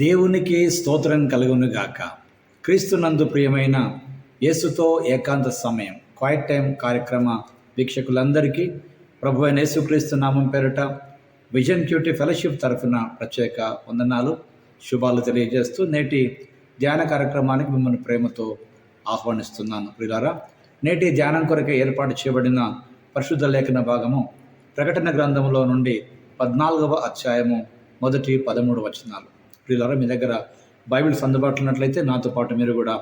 దేవునికి స్తోత్రం కలుగునుగాక. క్రీస్తునందు ప్రియమైన యేసుతో ఏకాంత సమయం క్వైట్ టైం కార్యక్రమ వీక్షకులందరికీ ప్రభు అయిన యేసుక్రీస్తు నామం పేరిట విజన్ క్యూటీ ఫెలోషిప్ తరఫున ప్రత్యేక వందనాలు శుభాలు తెలియజేస్తూ నేటి ధ్యాన కార్యక్రమానికి మిమ్మల్ని ప్రేమతో ఆహ్వానిస్తున్నాను. ప్రియులారా నేటి ధ్యానం కొరకే ఏర్పాటు చేయబడిన పరిశుద్ధ లేఖన భాగము ప్రకటన గ్రంథంలో నుండి పద్నాలుగవ అధ్యాయము మొదటి పదమూడు వచనాలు. ప్రియులారా మీ దగ్గర బైబిల్స్ అందుబాటులో ఉన్నట్లయితే నాతో పాటు మీరు కూడా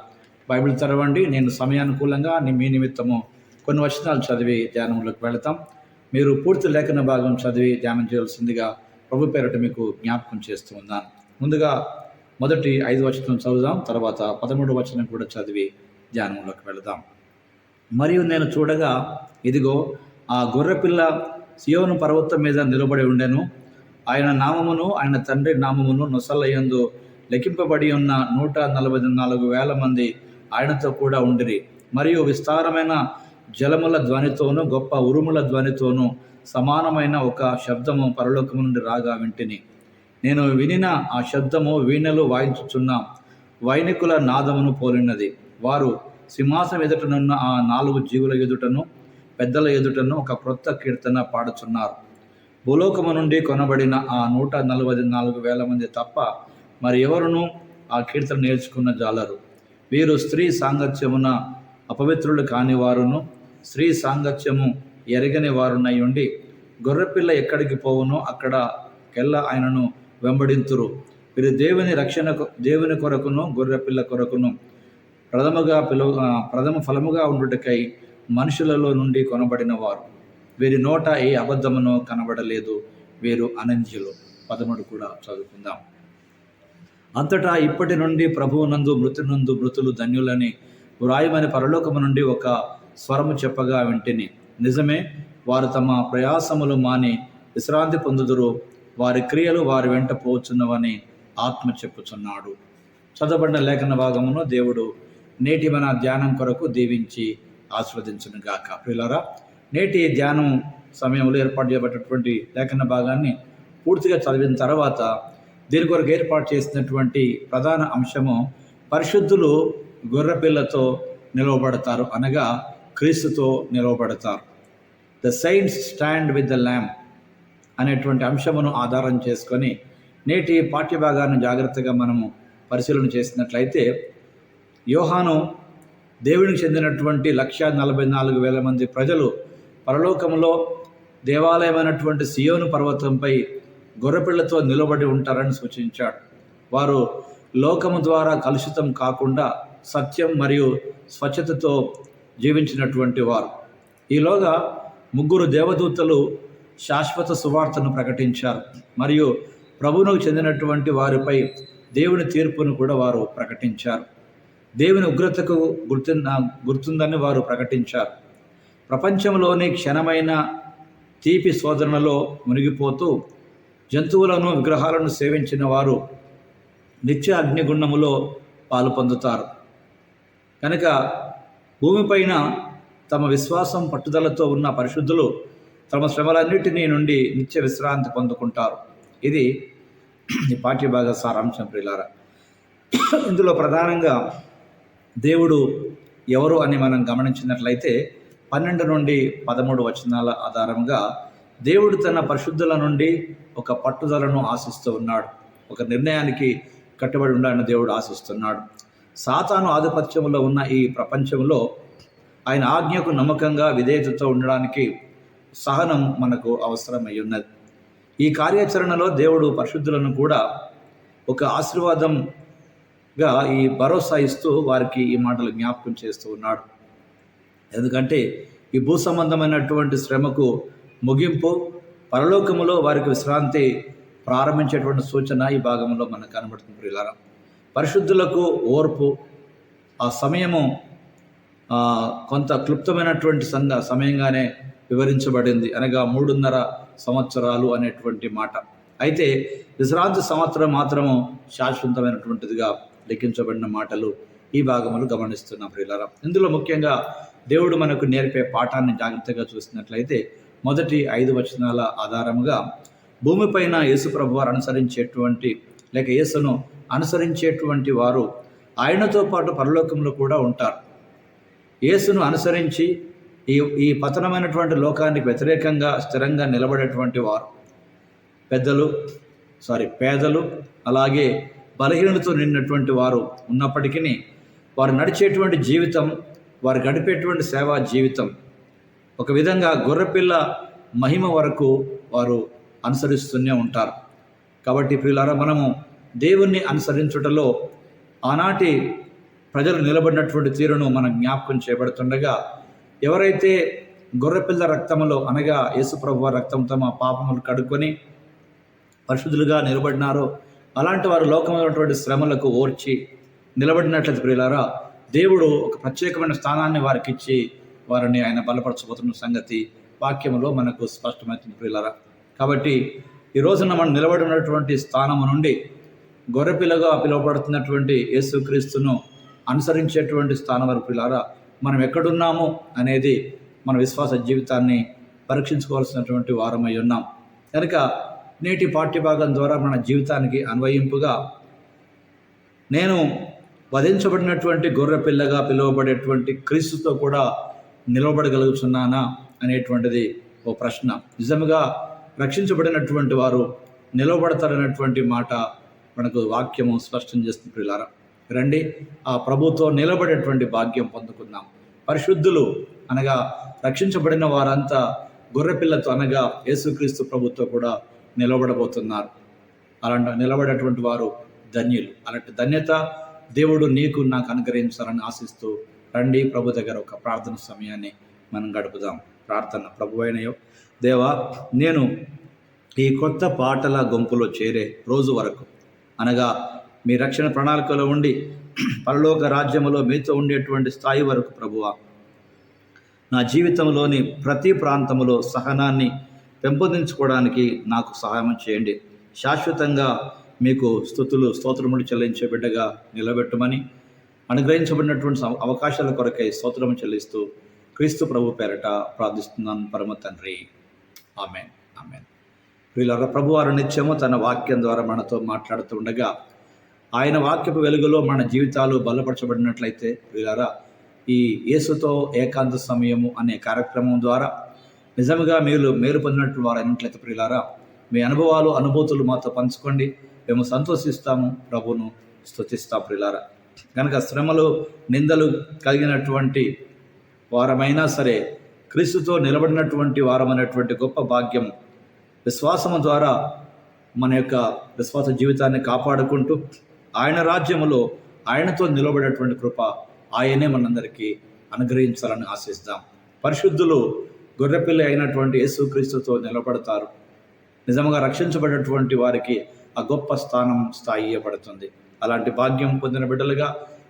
బైబిల్ తెరవండి నేను సమయానుకూలంగా మీ నిమిత్తము కొన్ని వచనాలు చదివి ధ్యానంలోకి వెళతాం. మీరు పూర్తి లేఖన భాగం చదివి ధ్యానం చేయాల్సిందిగా ప్రభు పేరట మీకు జ్ఞాపకం చేస్తూ ఉన్నాను. ముందుగా మొదటి ఐదు వచనం చదువుదాం తర్వాత పదమూడు వచనం కూడా చదివి ధ్యానంలోకి వెళదాం. మరియు నేను చూడగా ఇదిగో ఆ గొర్రెపిల్ల సియోను పర్వతం మీద నిలబడి ఉండెను. ఆయన నామమును ఆయన తండ్రి నామమును నొసలయందు లెక్కింపబడి ఉన్న నూట నలభై నాలుగు వేల మంది ఆయనతో కూడా ఉండిరి. మరియు విస్తారమైన జలముల ధ్వనితోనూ గొప్ప ఉరుముల ధ్వనితోనూ సమానమైన ఒక శబ్దము పరలోకము నుండి రాగా వింటిని. నేను వినిన ఆ శబ్దము వీణలు వాయించుచున్న వైనికుల నాదమును పోలినది. వారు సింహాసం ఎదుటనున్న ఆ నాలుగు జీవుల ఎదుటను పెద్దల ఎదుటను ఒక క్రొత్త కీర్తన పాడుచున్నారు. భూలోకము నుండి కొనబడిన ఆ నూట నలభై నాలుగు వేల మంది తప్ప మరి ఎవరును ఆ కీర్తన నేర్చుకున్న జాలరు. వీరు స్త్రీ సాంగత్యమున అపవిత్రులు కాని వారును స్త్రీ సాంగత్యము ఎరగని వారునై ఉండి గొర్రెపిల్ల ఎక్కడికి పోవునో అక్కడ కెల్ల ఆయనను వెంబడింతురు. వీరు దేవుని రక్షణ దేవుని కొరకును గొర్రెపిల్ల కొరకును ప్రథమగా పిలువ ప్రథమ ఫలముగా ఉండుటకై మనుషులలో నుండి కొనబడిన వారు. వీరి నోట ఏ అబద్ధమును కనబడలేదు. వీరు అనంధ్యులు పదముడు కూడా చదువుకుందాం. అంతటా ఇప్పటి నుండి ప్రభువునందు మృతునందు మృతులు ధన్యులని వ్రాయమని పరలోకము నుండి ఒక స్వరము చెప్పగా వింటిని. నిజమే వారు తమ ప్రయాసములు మాని విశ్రాంతి పొందుదురు. వారి క్రియలు వారి వెంట పోచున్నవని ఆత్మ చెప్పుచున్నాడు. చదవబడిన లేఖన భాగమును దేవుడు నేటి మన ధ్యానం కొరకు దీవించి ఆస్వాదించునుగాక. గాక నేటి ధ్యానం సమయంలో ఏర్పాటు చేయబడినటువంటి లేఖన భాగాన్ని పూర్తిగా చదివిన తర్వాత దీని కొరకు ఏర్పాటు చేసినటువంటి ప్రధాన అంశము పరిశుద్ధులు గొర్రెపిల్లతో నిలవబడతారు అనగా క్రీస్తుతో నిలవబడతారు. The saints stand with the lamb అనేటువంటి అంశమును ఆధారం చేసుకొని నేటి పాఠ్యభాగాన్ని జాగ్రత్తగా మనము పరిశీలన చేసినట్లయితే యోహాను దేవునికి చెందినటువంటి లక్ష నలభై నాలుగు వేల మంది ప్రజలు పరలోకంలో దేవాలయమైనటువంటి సియోను పర్వతంపై గొర్రెపిళ్ళతో నిలబడి ఉంటారని సూచించాడు. వారు లోకము ద్వారా కలుషితం కాకుండా సత్యం మరియు స్వచ్ఛతతో జీవించినటువంటి వారు. ఈలోగా ముగ్గురు దేవదూతలు శాశ్వత సువార్తను ప్రకటించారు. మరియు ప్రభువునకు చెందినటువంటి వారిపై దేవుని తీర్పును కూడా వారు ప్రకటించారు. దేవుని ఉగ్రతకు గుర్తు గుర్తుందని వారు ప్రకటించారు. ప్రపంచంలోని క్షణమైన తీపి శోధనలో మునిగిపోతూ జంతువులను విగ్రహాలను సేవించిన వారు నిత్య అగ్నిగుండములో పాలు పొందుతారు. కనుక భూమిపైన తమ విశ్వాసం పట్టుదలతో ఉన్న పరిశుద్ధులు తమ శ్రమలన్నిటినీ నుండి నిత్య విశ్రాంతి పొందుకుంటారు. ఇది ఈ పాఠ్యభాగ సారాంశం ప్రియులారా. ఇందులో ప్రధానంగా దేవుడు ఎవరు అని మనం గమనించినట్లయితే పన్నెండు నుండి పదమూడు వచనాల ఆధారంగా దేవుడు తన పరిశుద్ధుల నుండి ఒక పట్టుదలను ఆశిస్తూ ఉన్నాడు. ఒక నిర్ణయానికి కట్టుబడి ఉండాలని దేవుడు ఆశిస్తున్నాడు. సాతాను ఆధిపత్యంలో ఉన్న ఈ ప్రపంచంలో ఆయన ఆజ్ఞకు నమ్మకంగా విధేయతతో ఉండడానికి సహనం మనకు అవసరమై ఉన్నది ఈ కార్యాచరణలో దేవుడు పరిశుద్ధులను కూడా ఒక ఆశీర్వాదంగా ఈ భరోసా ఇస్తూ వారికి ఈ మాటలు జ్ఞాపకం చేస్తూ ఉన్నాడు. ఎందుకంటే ఈ భూ సంబంధమైనటువంటి శ్రమకు ముగింపు పరలోకములో వారికి విశ్రాంతి ప్రారంభించేటువంటి సూచన ఈ భాగంలో మనకు కనబడుతుంది ప్రియులారా. పరిశుద్ధులకు ఓర్పు ఆ సమయము కొంత క్లుప్తమైనటువంటి సంద సమయంగానే వివరించబడింది. అనగా మూడున్నర సంవత్సరాలు అనేటువంటి మాట. అయితే విశ్రాంతి సంవత్సరం మాత్రము శాశ్వతమైనటువంటిదిగా లెక్కించబడిన మాటలు ఈ భాగములు గమనిస్తున్నాం ప్రియులారా ఇందులో ముఖ్యంగా దేవుడు మనకు నేర్పే పాఠాన్ని జాగ్రత్తగా చూసినట్లయితే మొదటి ఐదు వచనాల ఆధారముగా భూమిపైన యేసుప్రభు వారు అనుసరించేటువంటి లేక యేసును అనుసరించేటువంటి వారు ఆయనతో పాటు పరలోకంలో కూడా ఉంటారు. యేసును అనుసరించి ఈ ఈ పతనమైనటువంటి లోకానికి వ్యతిరేకంగా స్థిరంగా నిలబడేటువంటి వారు పెద్దలు సారీ పేదలు అలాగే బలహీనతతో నిన్నటువంటి వారు ఉన్నప్పటికీ వారు నడిచేటువంటి జీవితం వారు గడిపేటువంటి సేవా జీవితం. ఒక విధంగా గొర్రెపిల్ల మహిమ వరకు వారు అనుసరిస్తూనే ఉంటారు. కాబట్టి ప్రియులారా మనము దేవుణ్ణి అనుసరించుటలో ఆనాటి ప్రజలు నిలబడినటువంటి తీరును మనం జ్ఞాపకం చేయబడుతుండగా ఎవరైతే గొర్రెపిల్ల రక్తములో అనగా యేసుప్రభు రక్తంతో మా పాపములు కడుక్కొని పరిశుద్ధులుగా నిలబడినారో అలాంటి వారు లోకమైనటువంటి శ్రమలకు ఓర్చి నిలబడినట్లయితే ప్రియులారా దేవుడు ఒక ప్రత్యేకమైన స్థానాన్ని వారికి ఇచ్చి వారిని ఆయన బలపరచబోతున్న సంగతి వాక్యంలో మనకు స్పష్టమవుతుంది ప్రియులారా. కాబట్టి ఈ రోజున మనం నిలబడినటువంటి స్థానము నుండి గొర్రెపిల్లగా పిలువబడుతున్నటువంటి యేసుక్రీస్తును అనుసరించేటువంటి స్థానం వరకు ప్రియులారా మనం ఎక్కడున్నాము అనేది మన విశ్వాస జీవితాన్ని పరీక్షించుకోవాల్సినటువంటి వారమై ఉన్నాం. కనుక నేటి పాఠ్యభాగం ద్వారా మన జీవితానికి అన్వయింపుగా నేను వధించబడినటువంటి గొర్రె పిల్లగా పిలువబడేటువంటి క్రీస్తుతో కూడా నిలవబడగలుగుతున్నానా అనేటువంటిది ఓ ప్రశ్న. నిజంగా రక్షించబడినటువంటి వారు నిలవబడతారనేటువంటి మాట మనకు వాక్యము స్పష్టం చేస్తుంది ప్రియులారా. రండి ఆ ప్రభుత్వం నిలబడేటువంటి భాగ్యం పొందుకుందాం. పరిశుద్ధులు అనగా రక్షించబడిన వారంతా గొర్రెపిల్లతో అనగా యేసుక్రీస్తు ప్రభుత్వం కూడా నిలబడబోతున్నారు. అలాంటి నిలబడేటువంటి వారు ధన్యులు. అలాంటి ధన్యత దేవుడు నీకు నాకు అనుగ్రహించాలని ఆశిస్తూ రండి ప్రభు దగ్గర ఒక ప్రార్థన సమయాన్ని మనం గడుపుదాం. ప్రార్థన ప్రభు అయినయో. దేవా నేను ఈ కొత్త పాటల గుంపులో చేరే రోజు వరకు అనగా మీ రక్షణ ప్రణాళికలో ఉండి పరలోక రాజ్యములో మీతో ఉండేటువంటి స్థాయి వరకు ప్రభువ నా జీవితంలోని ప్రతి ప్రాంతంలో సహనాన్ని పెంపొందించుకోవడానికి నాకు సహాయం చేయండి. శాశ్వతంగా మీకు స్థుతులు స్తోత్రములు చెల్లించే బిడ్డగా నిలబెట్టమని అనుగ్రహించబడినటువంటి అవకాశాల కొరకై స్తోత్రము చెల్లిస్తూ క్రీస్తు ప్రభు పేరట ప్రార్థిస్తున్నాను పరమ తండ్రి. ఆమె ఆమె వీళ్ళ ప్రభు వారు నిత్యము తన వాక్యం ద్వారా మనతో మాట్లాడుతుండగా ఆయన వాక్యపు వెలుగులో మన జీవితాలు బలపరచబడినట్లయితే వీళ్ళారా ఈ యేసుతో ఏకాంత సమయము అనే కార్యక్రమం ద్వారా నిజంగా మీరు మేలు పొందినట్టు వారు అయినట్లయితే ప్రియులారా మీ అనుభవాలు అనుభూతులు మాతో పంచుకోండి. మేము సంతోషిస్తాము. ప్రభును స్థుతిస్తాం ప్రిలారా. కనుక శ్రమలు నిందలు కలిగినటువంటి వారమైనా సరే క్రీస్తుతో నిలబడినటువంటి వారమైనటువంటి గొప్ప భాగ్యం విశ్వాసము ద్వారా మన యొక్క విశ్వాస జీవితాన్ని కాపాడుకుంటూ ఆయన రాజ్యములో ఆయనతో నిలబడేటువంటి కృప ఆయనే మనందరికీ అనుగ్రహించాలని ఆశిస్తాం. పరిశుద్ధులు గొర్రెపిల్లి అయినటువంటి యేసుక్రీస్తుతో నిలబడతారు. నిజంగా రక్షించబడినటువంటి వారికి ఆ గొప్ప స్థానం స్థాయి ఇవ్వబడుతుంది అలాంటి భాగ్యం పొందిన బిడ్డలుగా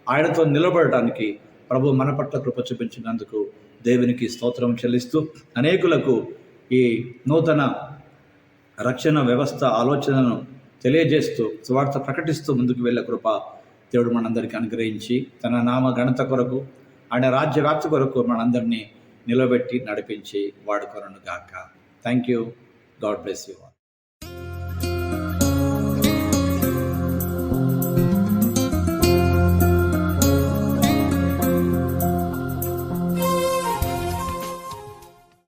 ఆయనతో నిలబడటానికి ప్రభు మన పట్ల కృప చూపించినందుకు దేవునికి స్తోత్రం చెల్లిస్తూ అనేకులకు ఈ నూతన రక్షణ వ్యవస్థ ఆలోచనను తెలియజేస్తూ సువార్త ప్రకటిస్తూ ముందుకు వెళ్ళే కృప దేవుడు మనందరికీ అనుగ్రహించి తన నామ ఘనత కొరకు ఆయన రాజ్య వ్యాప్తి కొరకు మనందరినీ నిలబెట్టి నడిపించి వాడుకొనను గాక thank you God bless you